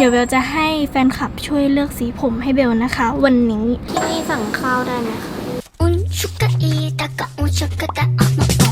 เดี๋ยวเบลจะให้แฟนคลับช่วยเลือกสีผมให้เบลนะคะ วันนี้ที่ฝั่งข้าวได้ไหมคะอุนชุกะอีตะกะอุชุกะะอะา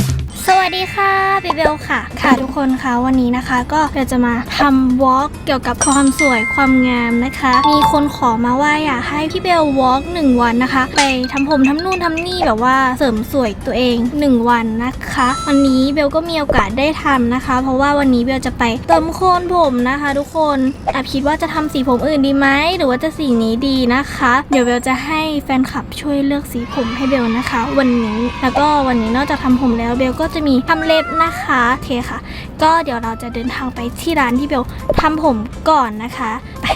วัสดีค่ะเบเบลค่ะ ค่ะทุกคนคะวันนี้นะคะก็เราจะมาทำวอล์กเกี่ยวกับความสวยความงามนะคะ มีคนขอมาว่าอยากให้พี่เบลวอล์กหนึ่งวันนะคะ ไปทำผมทำนู่นทำนี่แบบว่าเสริมสวยตัวเองหนึ่งวันนะคะ วันนี้เบลก็มีโอกาสได้ทำนะคะ เพราะว่าวันนี้เบลจะไปเติมโคนผมนะคะ ทุกคนแอบคิดว่าจะทำสีผมอื่นดีไหมหรือว่าจะสีนี้ดีนะคะ เดี๋ยวเบลจะให้แฟนคลับช่วยเลือกสีผมให้เบลนะคะ วันนี้แล้วก็วันนี้นอกจากทำผมแล้วเบลก็จะมีทำเล็บนะคะโอเคค่ะ ก็เดี๋ยวเราจะเดินทางไปที่ร้านที่เบลทำผมก่อนนะคะไป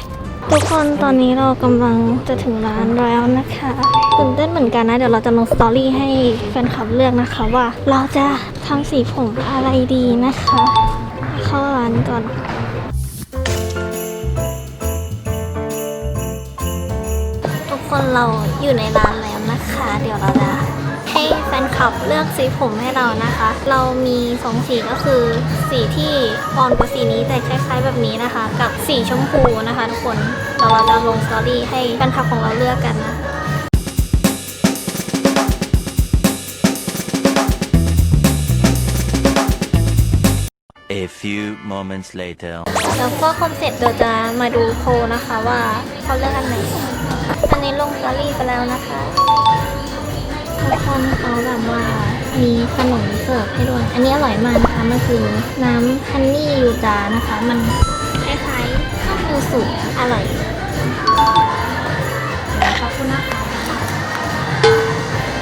ทุกคนตอนนี้เรากำลังจะถึงร้านแล้วนะคะตื่นเต้นเหมือนกันนะ เดี๋ยวเราจะลงสตอรี่ให้แฟนคลับเลือกนะคะว่าเราจะทำสีผมอะไรดีนะคะ เข้าร้านก่อนทุกคนเราอยู่ในร้านแล้วนะคะ เดี๋ยวเราจะ นคลับเลือกสีผมให้เรานะคะ เรามีสองสีก็คือ สีที่อ่อนกว่าสีนี้แต่คล้ายๆแบบนี้นะคะ กับสีชมพูนะคะทุกคนเดี๋ยวเราจะลงสตอรี่ให้แฟนคลับของเราเลือกกันนะ A few moments later. แล้วก็คอนเซ็ปต์เราจะมาดูโพลนะคะว่าเขาเลือกอันไหนอันนี้ลงสตอรี่ไปแล้วนะคะ ทุกคนเขาแบบว่ามีขนมเสิร์ฟให้ด้วย อันนี้อร่อยมากนะคะมันคือน้ำฮันนี่ยูจานะคะ มันคล้ายๆข้าวฟูสุอร่อย ขอบคุณนะคะ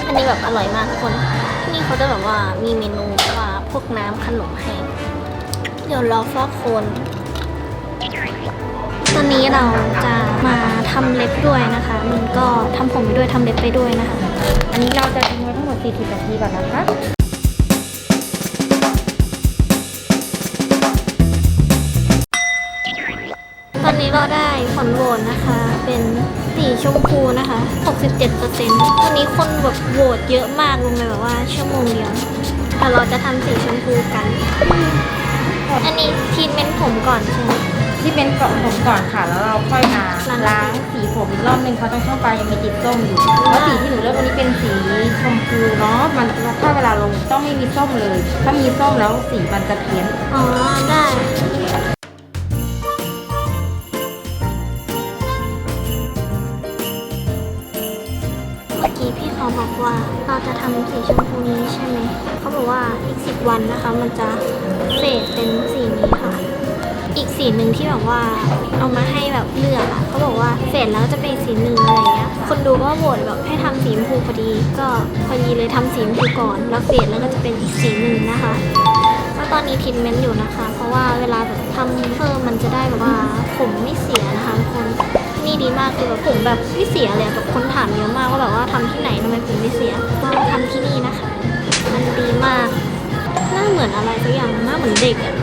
อันนี้แบบอร่อยมากทุกคนที่นี่เขาจะแบบว่ามีเมนูว่าพวกน้ำขนมให้ เดี๋ยวรอฟอกโคน ตอนนี้เราจะมาทำเล็บด้วยนะคะ มันก็ทำผมไปด้วยทำเล็บไปด้วยนะคะ อันนี้เราจะทิ้งไว้ทั้งหมด 40 นาทีก่อนนะคะตอนนี้เราได้ผลโหวตนะคะ เป็นสีชมพูนะคะ 67%ตอนนี้คนแบบโหวตเยอะมากลงไปแบบว่าชั่วโมงเดียว แต่เราจะทำสีชมพูกัน อันนี้ทีทเมนต์ผมก่อนใช่ไหม ที่เป็นกล่องผมก่อนค่ะ แล้วเราค่อยมาล้างสีผมอีกรอบนึงเพราะตรงช่วงปลายยังมีติดส้มอยู่แล้วสีที่หนูเลือกวันนี้เป็นสีชมพูเนาะมันถ้าเวลาลงต้องไม่มีส้มเลย ถ้ามีส้มแล้วสีมันจะเพี้ยนอ๋อได้เมื่อกี้พี่เขาบอกว่าเราจะทำสีชมพูนี้ใช่ไหม เขาบอกว่าอีกสิบวันนะคะ มันจะเฟดเป็นสีนี้ค่ะ อีกสีหนึ่งที่แบบว่าเอามาให้แบบเลือกอะเขาบอกว่าเฟดแล้วจะเป็นสีหนึ่งอะไรเงี้ยคนดูก็โหวตแบบให้ทำสีชมพูพอดี ก็พอดีเลยทำสีชมพูก่อน แล้วเฟดแล้วก็จะเป็นอีกสีหนึ่งนะคะก็ตอนนี้ทิทเมนต์อยู่นะคะ เพราะว่าเวลาแบบทำเพิ่มมันจะได้แบบว่าผมไม่เสียนะคะทุกคนนี่ดีมากคือแบบผมแบบไม่เสียเลยแบบคนถามเยอะมากว่าแบบว่าทำที่ไหนทำไมผมไม่เสียก็ทำที่นี่นะคะ มันดีมากหน้าเหมือนอะไรสักอย่างหน้าเหมือนเด็กอะ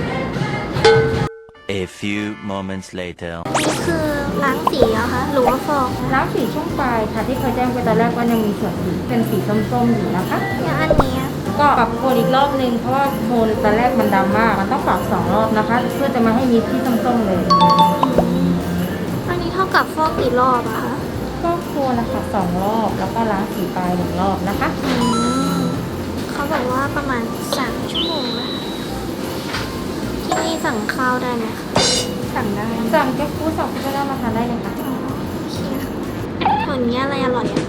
A few moments later. นี่คือล้างสีเหรอคะหรือว่าฟอกล้างสีช่วงปลายค่ะที่เคยแจ้งไปตอนแรกว่ายังมีส่วนสีเป็นสีส้มๆอยู่นะคะ อย่างอันนี้อะก็ปรับโทนอีกรอบนึงเพราะว่าโทนตอนแรกมันดำมาก มันต้องปรับสองรอบนะคะ เพื่อจะมาให้มีที่ส้มๆเลยอืมอันนี้เท่ากับฟอกกี่รอบอะคะก็โคนนะคะสองรอบแล้วก็ล้างสีปลายหนึ่งรอบนะคะ อืมเขาบอกว่าประมาณสามชั่วโมงนะคะที่นี่สั่งข้าวได้ไหมคะ สั่งได้สั่งแก๊กฟู้ดสั่งพิซซ่ามาทานได้เลยค่ะแถวนี้อะไรอร่อยอะ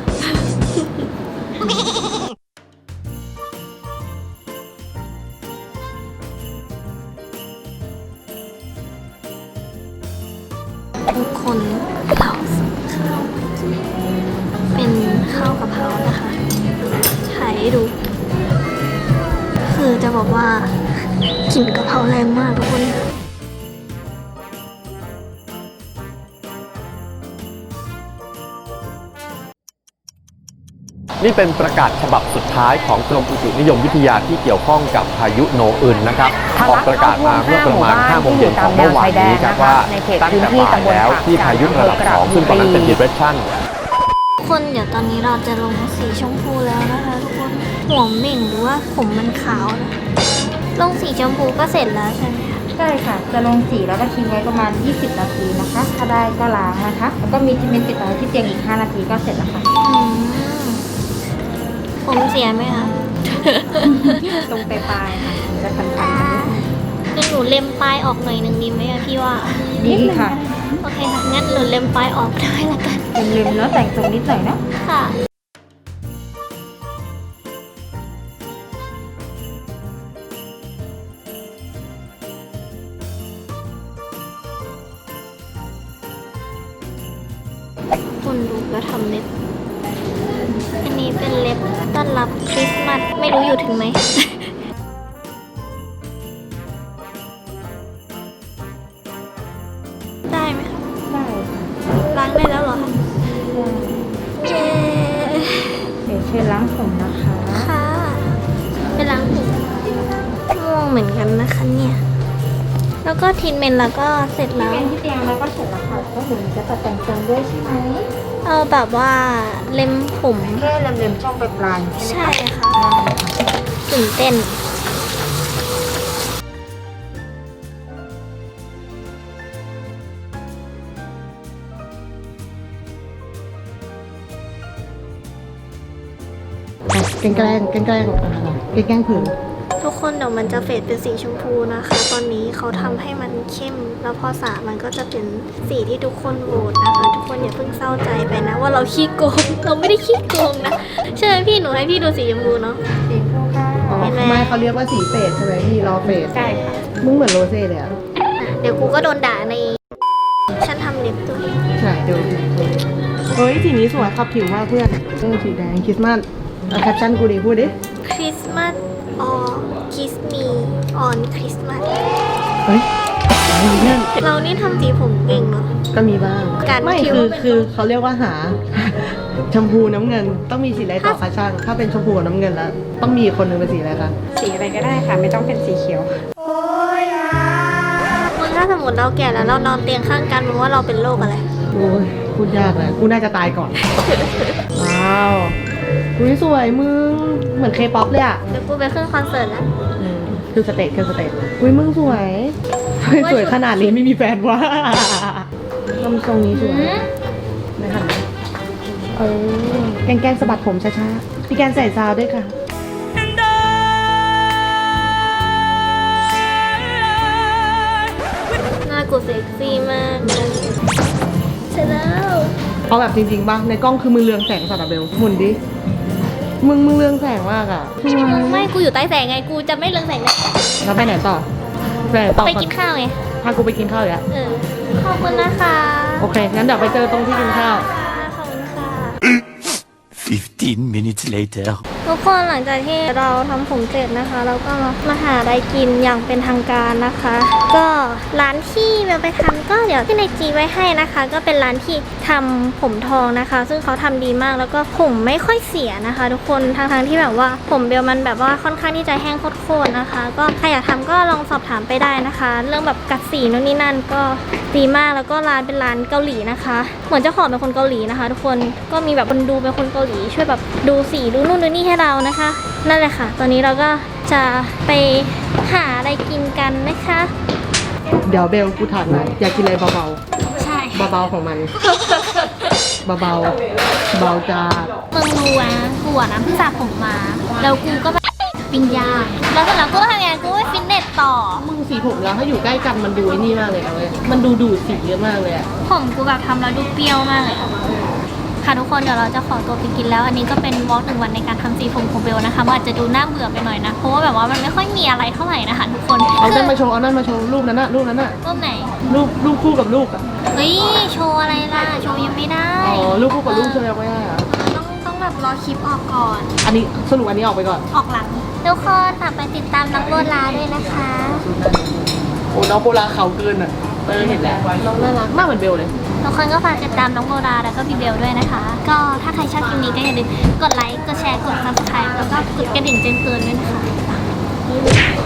ทุกคนเราสั่งข้าวมากินเป็นข้าวกะเพรานะคะถ่ายให้ดู คือจะบอกว่ากลิ่นกะเพราแรงมากทุกคน นี่เป็นประกาศฉบับสุดท้ายของกรมอุตุนิยมวิทยาที่เกี่ยวข้องกับพายุโนอึนนะครับออกประกาศมาเมื่อประมาณ5โมงเย็นของเมื่อวานนี้ครับว่าตั้งแต่บ่ายแล้วที่พายุระดับ2ซึ่งตอนนั้นเป็น depression ทุกคนเดี๋ยวตอนนี้เราจะลงสีชมพูแล้วนะคะทุกคนหัวเหม่งหรือว่าผมมันขาวนะลงสีชมพูก็เสร็จแล้วใช่ไหมคะใช่ค่ะ จะลงสีแล้วก็ทิ้งไว้ประมาณ 20 นาทีนะคะาได้ก็ล้างนะคะ แล้วก็มีที่เมนติดเอาไว้ที่เตียงอีก 5 นาทีก็เสร็จแล้วค่ะอืม ผมเสียไหมคะตรงปลายๆค่ะจะคันงั้นหนูเล็มปลายออกหน่อยหนึ่งดีไหมอะพี่ว่า ๆดีค่ะโอเคค่ะงั้นหนูเล็มปลายออกได้ละกันเล็มๆแล้วแต่งตรงนิดหน่อยนะค่ะ อันนี้เป็นเล็บต้อนรับคริสต์มาสไม่รู้อยู่ถึงไหมได้ไหมคะได้ค่ะล้างได้แล้วเหรอคะเย้เดี๋ยวเชิญล้างผมนะคะค่ะไปล้างผมม่วงเหมือนกันนะคะเนี่ย แล้วก็ทินเมนแล้วก็เสร็จที่แล้วเมนที่เตียงแล้วก็เสร็จแล้วค่ะก็หนูจะตัดแต่งทรงด้วยใช่ไหม เอาแบบว่าเล็มผมแค่เล็มๆช่องปลายๆใช่ไหมใช่ค่ะตื่นเต้น แกล้งแกล้งแกล้งแกล้งอ่าแกล้งแกล้งเผือ ทุกคนเดี๋ยวมันจะเฟดเป็นสีชมพูนะคะ ตอนนี้เขาทำให้มันเข้ม แล้วพอสระมันก็จะเป็นสีที่ทุกคนโหวตนะคะ ทุกคนอย่าเพิ่งเศร้าใจไปนะ ว่าเราขี้โกง เราไม่ได้ขี้โกงนะใช่ไหมพี่หนูให้พี่ดูสีชมพูเนาะสีชมพูค่ะอ๋อเห็นไหมไม่เขาเรียกว่าสีเฟดใช่ไหมพี่รอเฟดใช่ค่ะมึงเหมือนโรเซ่เลยอะอะเดี๋ยวกูก็โดนด่าในฉันทำเล็บตัวเองใช่เดี๋ยวเฮ้ยสีนี้สวยขับผิวมากเพื่อนเออสีแดงคริสต์มาสเอาแคปชั่นกูดิพูดดิ คริสต์มาส or kiss me on Christmas เฮ้ยเอาเพื่อนเรานี่ทำสีผมเก่งเนาะ ก็มีบ้าง การไม่คิ้วคือเป็น คือเขาเรียกว่าหา ชมพูน้ำเงิน ต้องมีสีอะไรต่อคะช่าง ถ้าเป็นชมพูกับน้ำเงินแล้ว ต้องมีคนหนึงเป็นสีอะไรคะ สีอะไรก็ได้ค่ะ ไม่ต้องเป็นสีเขียว มึงถ้าสมมติเราแก่แล้วเรานอนเตียงข้างกันมึงว่าเราเป็นโรคอะไร โอ้ยพูดยากเลยกูน่าจะตายก่อน ว้าว อุ้ยสวยมึง เหมือนเคป๊อปเลยอะเดี๋ยวกูไปขึ้นคอนเสิร์ตแล้วอืมคือสเตจคือสเตจอุ้ยมึงสวยเฮ้ยสวยขนาดนี้ไม่มีแฟนวะทำทรงนี้สวยไม่หันเลยเออแกล้งๆสะบัดผมช้าๆพี่แกนใส่ซาวด์ด้วยค่ะหน้ากูเซ็กซี่มากเลยเสร็จแล้วเอาแบบจริงๆบ้างในกล้องคือมึงเรืองแสงสัตว์อะเบลหมุนดิ มึงมึงเรืองแสงมากอะสวยไม่กูอยู่ใต้แสงไงกูจะไม่เรืองแสงเลยแล้วไปไหนต่อไปไหนต่อไปก่อกินข้าวไงพากูไปกินข้าวอีกแล้วเออขอบคุณนะคะ โอเค งั้นเดี๋ยวไปเจอตรงที่กินข้าวขอบคุณค่ะ 15 minutes later. ทุกคนหลังจากที่เราทำผมเสร็จนะคะ เราก็มามาหาอะไรกินอย่างเป็นทางการนะคะ ก็ร้านที่เบลไปทำก็เดี๋ยวที่ในจีไว้ให้นะคะ ก็เป็นร้านที่ทำผมทองนะคะ ซึ่งเขาทำดีมากแล้วก็ผมไม่ค่อยเสียนะคะ ทุกคนทางทางๆที่แบบว่าผมเบลมันแบบว่าค่อนข้างที่จะแห้งโคตรๆนะคะ ก็ใครอยากทำก็ลองสอบถามไปได้นะคะ เรื่องแบบกัดสีนู่นนี่นั่นก็ ดีมากแล้วก็ร้านเป็นร้านเกาหลีนะคะ เหมือนเจ้าของเป็นคนเกาหลีนะคะ ทุกคนก็มีแบบคนดูเป็นคนเกาหลีช่วยแบบดูสีดูนู่นดูนี่ให้เรานะคะ นั่นแหละค่ะ ตอนนี้เราก็จะไปหาอะไรกินกันนะคะ เดี๋ยวเบลกูถามหน่อยอยากกินอะไรเบาใช่ๆเบาๆของมันเบาๆเบาจ้ามึงรู้นะกูอะนะเพิ่งสระผมมา แล้วกูก็ไป ปิ้งย่างแล้วเสร็จแล้วกูก็ทำงานกูก็ไปฟิตเนสต่อ มึงสีผมแล้วถ้าอยู่ใกล้กันมันดูไอ้นี่มากเลยนะเว้ยมันดูดูดสีเยอะมากเลยอะผมกูแบบทำแล้วดูเปรี้ยวมากเลยอะค่ะทุกคนเดี๋ยวเราจะขอตัวไปกินแล้ว อันนี้ก็เป็นวอล์กหนึ่งวันในการทำสีผมของเบลนะคะมันอาจจะดูน่าเบื่อไปหน่อยนะ เพราะว่าแบบว่ามันไม่ค่อยมีอะไรเท่าไหร่นะคะทุกคนเอาคืนั่อนมาโชว์เอานั่นมาโชว์รูปนั้นน่ะรูปนั้นน่ะรูปไหน รูปรูปคู่กับลูกอะเฮ้ย โชว์อะไรล่ะ โชว์ยังไม่ได้ อ๋อรูปคู่กับลูกใช่ไหมไม่ได้อะต้องต้อง แบบรอคลิปออกก่อน อันนี้สรุปอันนี้ออกไปก่อน ออกหลัง ทุกคนฝากไปติดตามน้องโบลาด้วยนะคะ โอ้น้องโบราเขาเกินอะเออเห็นแล้วน้องน่ารักมากเหมือนเบลเลย ทุกคนก็ฝากติดตามน้องโบลาแล้วก็พี่เบลด้วยนะคะ ก็ถ้าใครชอบคลิปนี้ก็อย่าลืมกดไลค์ กดแชร์ กด subscribe แล้วก็กดกระดิ่งแจ้งเตือนด้วยนะคะ